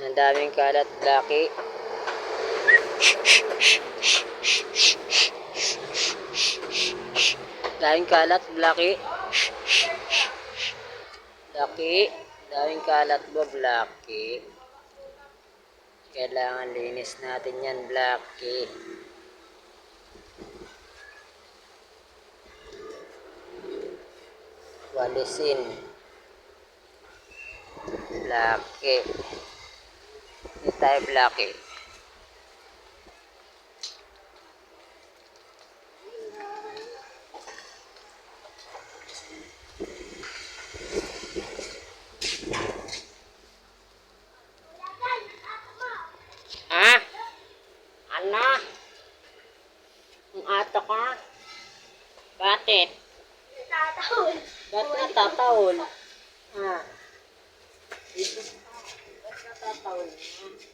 Ang daming kalat, Blackie. Daming kalat, Blackie. Blackie. Daming kalat ba, Blackie? Kailangan linis natin yan, Blackie. Walisin. Blackie. Hindi tayo Blackie. Ha? Ano? Ang ato ka? Bakit? Tatawid. Ba't natatawol? Ha? Ba't natatawol na? Ha?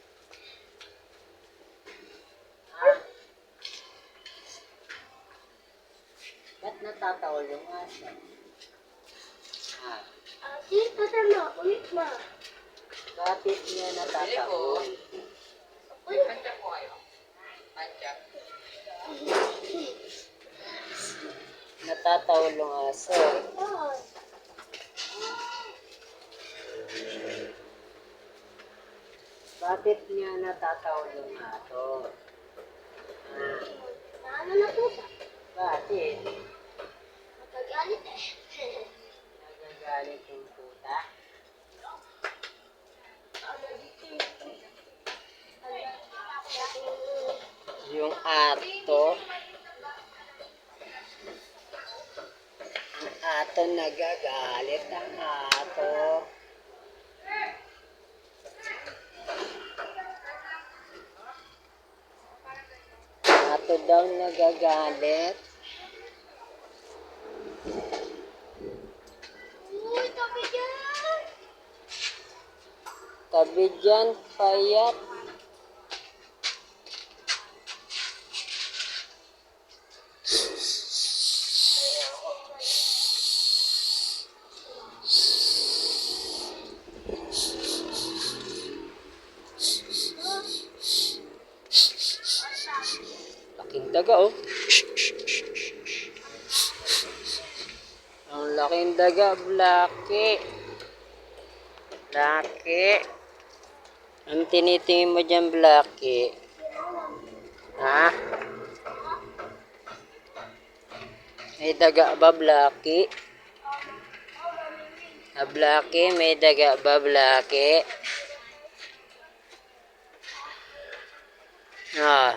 Natatawol yung aso? Ha? Ate, patama. Ulit ma. Bakit niya natatawol? Ulit. Natatawol yung aso. Oh. Bakit niya natatawol yung aso? Ha? Naano na po ba? Bakit? Magagalit eh. Nagagalit yung puta? Yung ato. Ang ato nagagalit ang ato. Ato daw nagagalit. Uy, tabi dyan. Tabi dyan, payat. Laking daga oh. Ang laking daga, Blackie. Blackie. Ang tinitingin mo dyan, Blackie? Ha? May daga ba, Blackie? Ha, Blackie? May daga ba, Blackie? Ah.